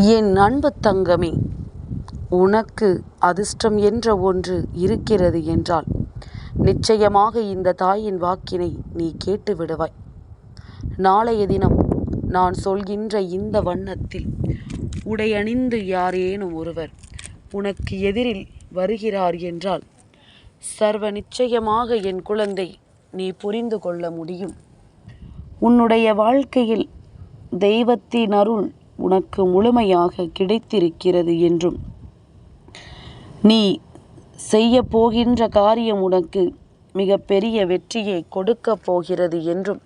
என் அன்பு தங்கமே உனக்கு அதிர்ஷ்டம் என்ற ஒன்று இருக்கிறது என்றால் நிச்சயமாக இந்த தாயின் வாக்கினை நீ கேட்டு விடுவாய். நாளைய தினம் நான் சொல்கின்ற இந்த வண்ணத்தில் உடையணிந்து யாரேனும் ஒருவர் உனக்கு எதிரில் வருகிறார் என்றால் சர்வ நிச்சயமாக என் குழந்தை நீ புரிந்து கொள்ள முடியும். உன்னுடைய வாழ்க்கையில் தெய்வத்தின் அருள் உனக்கு முழுமையாக கிடைத்திருக்கிறது என்றும். நீ செய்ய போகின்ற காரியம் உனக்கு மிக பெரிய வெற்றியை கொடுக்கப் போகிறது என்றும்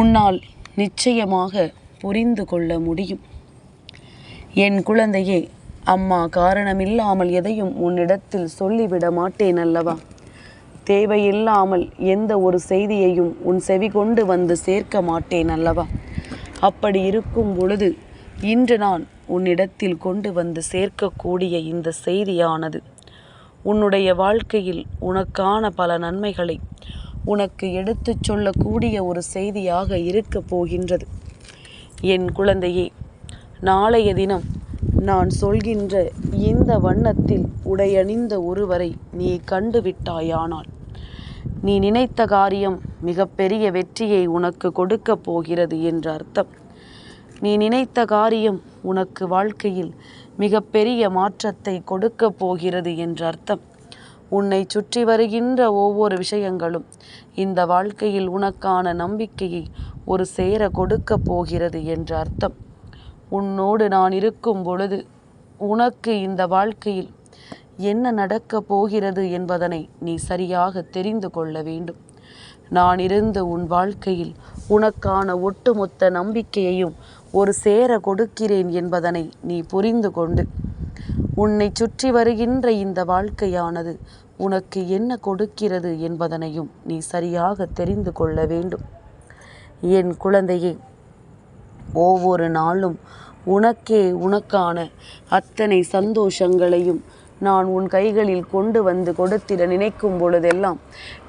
உன்னால் நிச்சயமாக புரிந்து கொள்ள முடியும். என் குழந்தையே அம்மா காரணமில்லாமல் எதையும் உன்னிடத்தில் சொல்லிவிட மாட்டேன் அல்லவா? தேவையில்லாமல் எந்த ஒரு செய்தியையும் உன் செவி கொண்டு வந்து சேர்க்க மாட்டேன் அல்லவா? அப்படி இருக்கும் பொழுது இன்று நான் உன்னிடத்தில் கொண்டு வந்து சேர்க்கக்கூடிய இந்த செய்தியானது. உன்னுடைய வாழ்க்கையில் உனக்கான பல நன்மைகளை உனக்கு எடுத்துச் சொல்லக்கூடிய ஒரு செய்தியாக இருக்கப் போகின்றது. என் குழந்தையே நாளைய தினம் நான் சொல்கின்ற இந்த வண்ணத்தில் உடையணிந்த ஒருவரை நீ கண்டுவிட்டாயானால் நீ நினைத்த காரியம் மிகப்பெரிய வெற்றியை உனக்கு கொடுக்கப் போகிறது என்ற அர்த்தம். நீ நினைத்த காரியம் உனக்கு வாழ்க்கையில் மிகப்பெரிய மாற்றத்தை கொடுக்கப் போகிறது என்று அர்த்தம். உன்னை சுற்றி வருகின்ற ஒவ்வொரு விஷயங்களும் இந்த வாழ்க்கையில் உனக்கான நம்பிக்கையை ஒரு சேர கொடுக்கப் போகிறது என்ற அர்த்தம். உன்னோடு நான் இருக்கும் பொழுது உனக்கு இந்த வாழ்க்கையில் என்ன நடக்கப் போகிறது என்பதனை நீ சரியாக தெரிந்து கொள்ள வேண்டும். நான் இருந்து உன் வாழ்க்கையில் உனக்கான ஒட்டுமொத்த நம்பிக்கையையும் ஒரு சேர கொடுக்கிறேன் என்பதனை நீ புரிந்து கொண்டு உன்னை சுற்றி வருகின்ற இந்த வாழ்க்கையானது உனக்கு என்ன கொடுக்கிறது என்பதனையும் நீ சரியாக தெரிந்து கொள்ள வேண்டும். என் குழந்தையே ஒவ்வொரு நாளும் உனக்கே உனக்கான அத்தனை சந்தோஷங்களையும் நான் உன் கைகளில் கொண்டு வந்து கொடுத்திட நினைக்கும் பொழுதெல்லாம்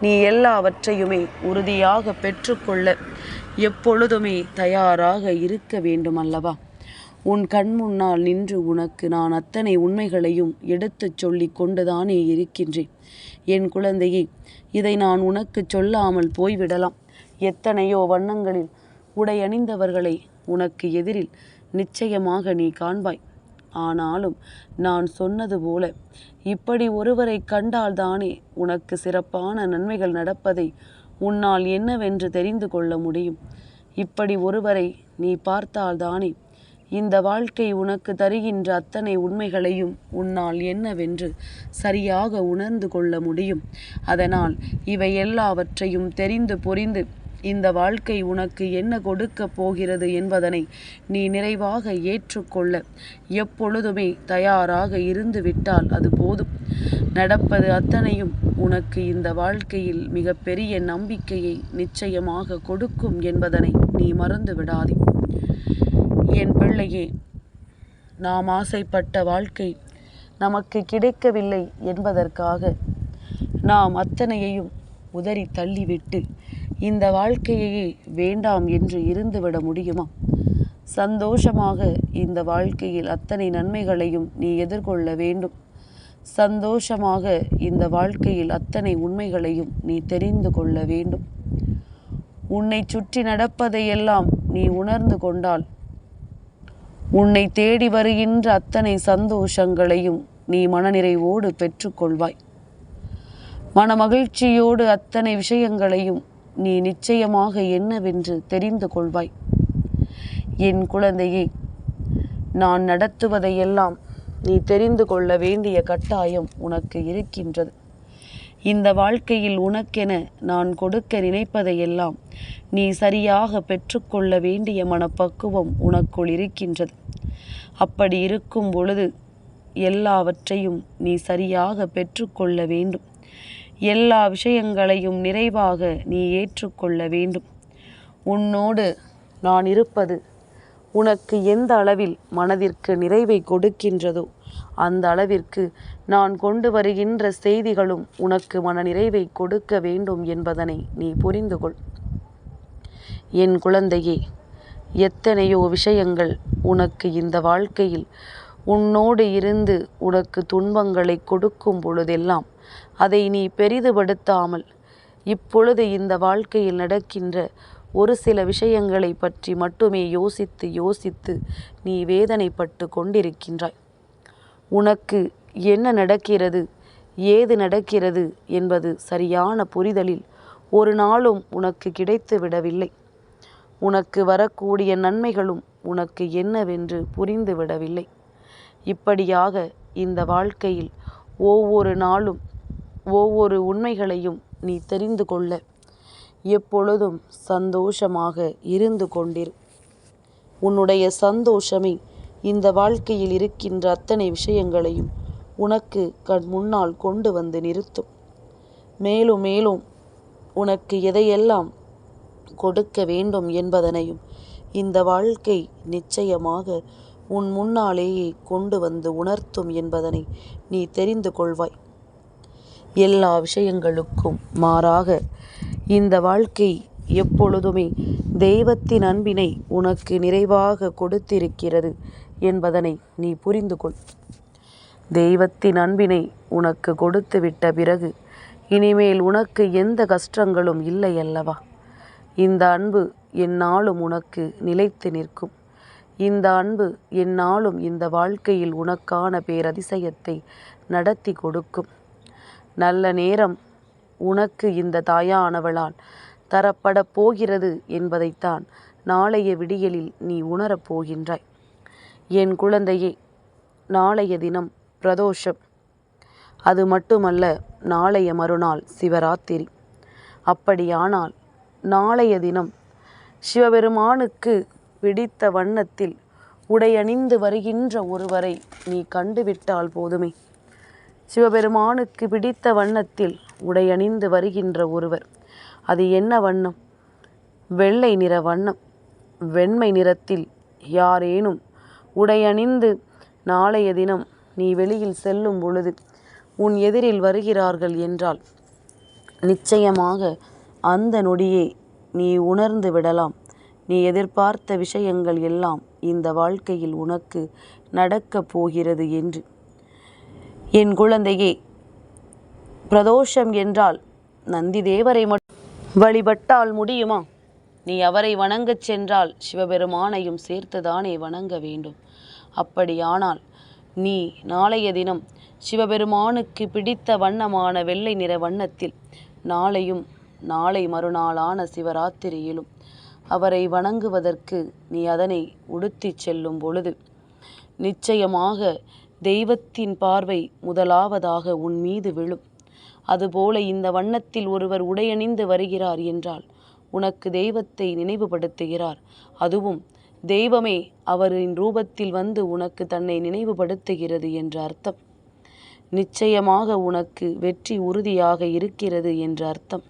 நீ எல்லாவற்றையுமே உறுதியாக பெற்றுக்கொள்ள எப்பொழுதுமே தயாராக இருக்க வேண்டும் அல்லவா உன் கண் முன்னால் நின்று உனக்கு நான் அத்தனை உண்மைகளையும் எடுத்துச் சொல்லி கொண்டுதானே இருக்கின்றேன். என் குழந்தையே இதை நான் உனக்கு சொல்லாமல் போய்விடலாம். எத்தனையோ வண்ணங்களில் உடையணிந்தவர்களை உனக்கு எதிரில் நிச்சயமாக நீ காண்பாய். ஆனாலும் நான் சொன்னது போல இப்படி ஒருவரை கண்டால்தானே உனக்கு சிறப்பான நன்மைகள் நடப்பதை உன்னால் என்னவென்று தெரிந்து கொள்ள முடியும். இப்படி ஒருவரை நீ பார்த்தால்தானே இந்த வாழ்க்கை உனக்கு தருகின்ற அத்தனை உண்மைகளையும் உன்னால் என்னவென்று சரியாக உணர்ந்து கொள்ள முடியும். அதனால் இவை எல்லாவற்றையும் தெரிந்து புரிந்து இந்த வாழ்க்கை உனக்கு என்ன கொடுக்கப் போகிறது என்பதனை நீ நிறைவாக ஏற்றுக்கொள்ள. எப்பொழுதுமே தயாராக இருந்து விட்டால் அது போதும். நடப்பது அத்தனையும் உனக்கு இந்த வாழ்க்கையில் மிகப்பெரிய நம்பிக்கையை நிச்சயமாக கொடுக்கும் என்பதனை நீ மறந்து விடாதே. என் பிள்ளையே நாம் ஆசைப்பட்ட வாழ்க்கை நமக்கு கிடைக்கவில்லை என்பதற்காக நாம் அத்தனையையும் உதறி தள்ளிவிட்டு இந்த வாழ்க்கையை வேண்டாம் என்று இருந்துவிட முடியுமா? சந்தோஷமாக இந்த வாழ்க்கையில் அத்தனை நன்மைகளையும் நீ எதிர்கொள்ள வேண்டும். சந்தோஷமாக இந்த வாழ்க்கையில் அத்தனை உண்மைகளையும் நீ தெரிந்து கொள்ள வேண்டும். உன்னை சுற்றி நடப்பதையெல்லாம் நீ உணர்ந்து கொண்டால் உன்னை தேடி வருகின்ற அத்தனை சந்தோஷங்களையும் நீ மனநிறைவோடு பெற்றுக்கொள்வாய் மனமகிழ்ச்சியோடு அத்தனை விஷயங்களையும் நீ நிச்சயமாக என்னவென்று தெரிந்து கொள்வாய். என் குழந்தையே நான் நடத்துவதையெல்லாம் நீ தெரிந்து கொள்ள வேண்டிய கட்டாயம் உனக்கு இருக்கின்றது. இந்த வாழ்க்கையில் உனக்கென நான் கொடுக்க நினைப்பதையெல்லாம் நீ சரியாக பெற்றுக்கொள்ள வேண்டிய மனப்பக்குவம் உனக்குள் இருக்கின்றது. அப்படி இருக்கும் பொழுது எல்லாவற்றையும் நீ சரியாக பெற்றுக்கொள்ள வேண்டும். எல்லா விஷயங்களையும் நிறைவாக நீ ஏற்றுக்கொள்ள வேண்டும். உன்னோடு நான் இருப்பது உனக்கு எந்த அளவில் மனதிற்கு நிறைவை கொடுக்கின்றதோ அந்த அளவிற்கு நான் கொண்டு வருகின்ற செய்திகளும் உனக்கு மன நிறைவை கொடுக்க வேண்டும் என்பதனை நீ புரிந்து கொள் என் குழந்தையே எத்தனையோ விஷயங்கள் உனக்கு இந்த வாழ்க்கையில் உன்னோடு இருந்து உனக்கு துன்பங்களை கொடுக்கும் பொழுதெல்லாம் அதை நீ பெரிதுபடுத்தாமல் இப்பொழுது இந்த வாழ்க்கையில் நடக்கின்ற ஒரு சில விஷயங்களை பற்றி மட்டுமே யோசித்து யோசித்து நீ வேதனைப்பட்டு கொண்டிருக்கின்றாய். உனக்கு என்ன நடக்கிறது ஏது நடக்கிறது என்பது சரியான புரிதலில் ஒரு நாளும் உனக்கு கிடைத்து விடவில்லை. உனக்கு வரக்கூடிய நன்மைகளும் உனக்கு என்னவென்று புரிந்து விடவில்லை. இப்படியாக இந்த வாழ்க்கையில் ஒவ்வொரு நாளும் ஒவ்வொரு உண்மைகளையும் நீ தெரிந்து கொள்ள எப்பொழுதும் சந்தோஷமாக இருந்து கொண்டிரு. உன்னுடைய சந்தோஷமே இந்த வாழ்க்கையில் இருக்கின்ற அத்தனை விஷயங்களையும் உனக்கு கண் முன்னால் கொண்டு வந்து நிறுத்தும். மேலும் மேலும் உனக்கு எதையெல்லாம் கொடுக்க வேண்டும் என்பதனையும் இந்த வாழ்க்கை நிச்சயமாக உன் முன்னாலேயே கொண்டு வந்து உணர்த்தும் என்பதனை நீ தெரிந்து கொள்வாய். எல்லா விஷயங்களுக்கும் மாறாக இந்த வாழ்க்கை எப்பொழுதுமே தெய்வத்தின் அன்பினை உனக்கு நிறைவாக கொடுத்திருக்கிறது என்பதனை நீ புரிந்து கொள். தெய்வத்தின் அன்பினை உனக்கு கொடுத்துவிட்ட பிறகு இனிமேல் உனக்கு எந்த கஷ்டங்களும் இல்லை அல்லவா? இந்த அன்பு எந்நாளும் உனக்கு நிலைத்து நிற்கும். இந்த அன்பு எந்நாளும் இந்த வாழ்க்கையில் உனக்கான பேரதிசயத்தை நடத்தி கொடுக்கும். நல்ல நேரம் உனக்கு இந்த தாயானவளால் தரப்பட போகிறது என்பதைத்தான் நாளைய விடியலில் நீ உணரப் போகின்றாய். என் குழந்தையே நாளைய தினம் பிரதோஷம். அது மட்டுமல்ல நாளைய மறுநாள் சிவராத்திரி. அப்படியானால் நாளைய தினம் சிவபெருமானுக்கு பிடித்த வண்ணத்தில் உடையணிந்து வருகின்ற ஒருவரை நீ கண்டுவிட்டால் போதுமே. சிவபெருமானுக்கு பிடித்த வண்ணத்தில் உடையணிந்து வருகின்ற ஒருவர். அது என்ன வண்ணம்? வெள்ளை நிற வண்ணம். வெண்மை நிறத்தில் யாரேனும் உடையணிந்து நாளைய தினம் நீ வெளியில் செல்லும் பொழுது உன் எதிரில் வருகிறார்கள் என்றால் நிச்சயமாக அந்த நொடியே நீ உணர்ந்து விடலாம். நீ எதிர்பார்த்த விஷயங்கள் எல்லாம் இந்த வாழ்க்கையில் உனக்கு நடக்கப் போகிறது என்று. என் குழந்தையே பிரதோஷம் என்றால் நந்தி தேவரை வழிபட்டால் முடியுமா? நீ அவரை வணங்கச் சென்றால் சிவபெருமானையும் சேர்த்துதானே வணங்க வேண்டும். அப்படியானால் நீ நாளைய தினம் சிவபெருமானுக்கு பிடித்த வண்ணமான வெள்ளை நிற வண்ணத்தில் நாளையும் நாளை மறுநாளான சிவராத்திரியிலும் அவரை வணங்குவதற்கு நீ அதனை உடுத்திச் செல்லும் பொழுது நிச்சயமாக தெய்வத்தின் பார்வை முதலாவதாக உன் மீது விழும். அதுபோல இந்த வண்ணத்தில் ஒருவர் உடையணிந்து வருகிறார் என்றால் உனக்கு தெய்வத்தை நினைவுபடுத்துகிறார். அதுவும் தெய்வமே அவரின் ரூபத்தில் வந்து உனக்கு தன்னை நினைவுபடுத்துகிறது என்ற அர்த்தம். நிச்சயமாக உனக்கு வெற்றி உறுதியாக இருக்கிறது என்ற அர்த்தம்.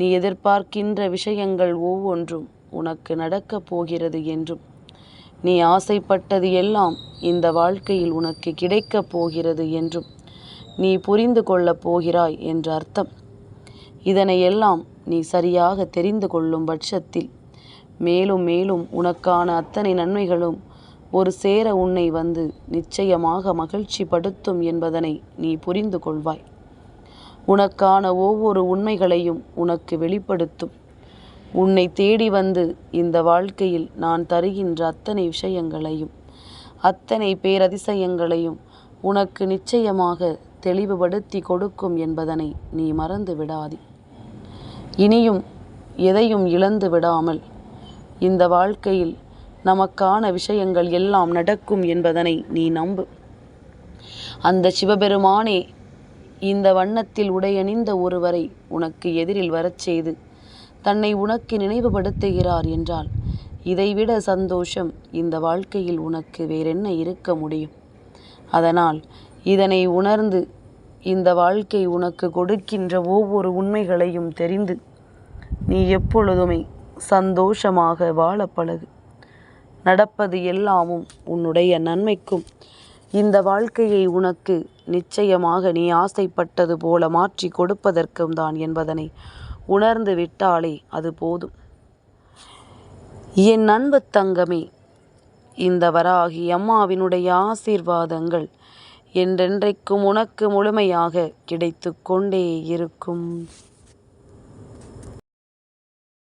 நீ எதிர்பார்க்கின்ற விஷயங்கள் ஒவ்வொன்றும் உனக்கு நடக்கப் போகிறது என்றும். நீ ஆசைப்பட்டது எல்லாம் இந்த வாழ்க்கையில் உனக்கு கிடைக்கப் போகிறது என்றும். நீ புரிந்து கொள்ளப் போகிறாய் என்ற அர்த்தம். இதனையெல்லாம் நீ சரியாக தெரிந்து கொள்ளும் பட்சத்தில் மேலும் மேலும் உனக்கான அத்தனை நன்மைகளும் ஒரு சேர உன்னை வந்து நிச்சயமாக மகிழ்ச்சி படுத்தும் என்பதனை நீ புரிந்து கொள்வாய். உனக்கான ஒவ்வொரு உண்மைகளையும் உனக்கு வெளிப்படுத்தும். உன்னை தேடி வந்து இந்த வாழ்க்கையில் நான் தருகின்ற அத்தனை விஷயங்களையும் அத்தனை பேரதிசயங்களையும் உனக்கு நிச்சயமாக தெளிவுபடுத்தி கொடுக்கும் என்பதனை நீ மறந்து விடாதே. இனியும் எதையும் இழந்து விடாமல் இந்த வாழ்க்கையில் நமக்கான விஷயங்கள் எல்லாம் நடக்கும் என்பதனை நீ நம்பு. அந்த சிவபெருமானே இந்த வண்ணத்தில் உடையணிந்த ஒருவரை உனக்கு எதிரில் வரச் செய்து தன்னை உனக்கு நினைவுபடுத்துகிறார் என்றால் இதைவிட சந்தோஷம் இந்த வாழ்க்கையில் உனக்கு வேறென்ன இருக்க முடியும்? அதனால் இதனை உணர்ந்து இந்த வாழ்க்கை உனக்கு கொடுக்கின்ற ஒவ்வொரு உண்மைகளையும் தெரிந்து நீ எப்பொழுதுமே சந்தோஷமாக வாழ பழகு. நடப்பது எல்லாமும் உன்னுடைய நன்மைக்கும் இந்த வாழ்க்கையை உனக்கு நிச்சயமாக நீ ஆசைப்பட்டது போல மாற்றி கொடுப்பதற்கும் தான் என்பதனை உணர்ந்து விட்டாலே அது போதும். என் அன்பு தங்கமே இந்த வராகி அம்மாவினுடைய ஆசீர்வாதங்கள் என்றென்றைக்கும் உனக்கு முழுமையாக கிடைத்து கொண்டே இருக்கும்.